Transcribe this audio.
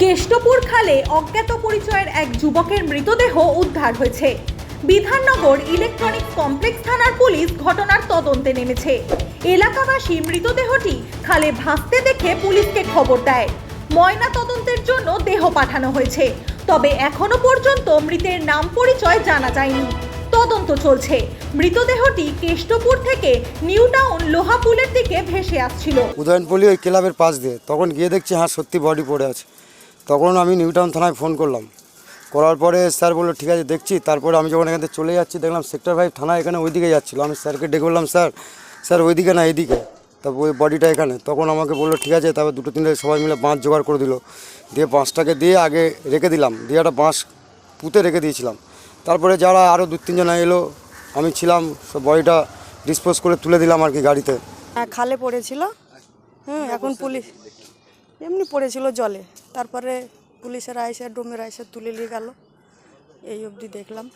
কেষ্টপুর খালে অজ্ঞাত পরিচয়ের এক যুবকের মৃতদেহ উদ্ধার হয়েছে। বিধাননগর ইলেকট্রনিক কমপ্লেক্স থানার পুলিশ ঘটনার তদন্তে নেমেছে। এলাকাবাসী মৃতদেহটি খালে ভাসতে দেখে পুলিশকে খবর দেয়। ময়না তদন্তের জন্য দেহ পাঠানো হয়েছে। তবে এখনও পর্যন্ত মৃতের নাম পরিচয় জানা যায়নি। তদন্ত চলছে। মৃতদেহটি কেষ্টপুর থেকে নিউ টাউন লোহাপুলের দিকে ভেসে আসছিল। উদয়নপল্লী ওই ক্লাবের পাশ দিয়ে। তখন গিয়ে দেখছি হ্যাঁ সত্যি বডি পড়ে আছে। তখন আমি নিউটাউন থানায় ফোন করলাম। করার পরে স্যার বলল, ঠিক আছে, দেখছি। তারপরে আমি যখন এখান চলে যাচ্ছি, দেখলাম সেক্টর ফাইভ থানা এখানে ওইদিকে যাচ্ছিল। আমি স্যারকে ডেকে বললাম, স্যার স্যার ওইদিকে না, এইদিকে। তারপর ওই বডিটা এখানে। তখন আমাকে বলল, ঠিক আছে। তারপর দুটো তিনটে সবাই মিলে বাঁশ জোগাড় করে দিল। দিয়ে বাঁশটাকে দিয়ে আগে রেখে দিলাম। দিয়ে একটা বাঁশ পুঁতে রেখে দিয়েছিলাম। তারপরে যারা আরও দু তিনজন এলো, আমি ছিলাম, সব বডিটা ডিসপোজ করে তুলে দিলাম আর কি গাড়িতে। হ্যাঁ খালে পড়েছিল। হুম, এখন পুলিশ। এমনি পড়েছিল জলে। তারপরে পুলিশের আইসে ডোমের আইসে তুলে নিয়ে গেল। এই অবধি দেখলাম।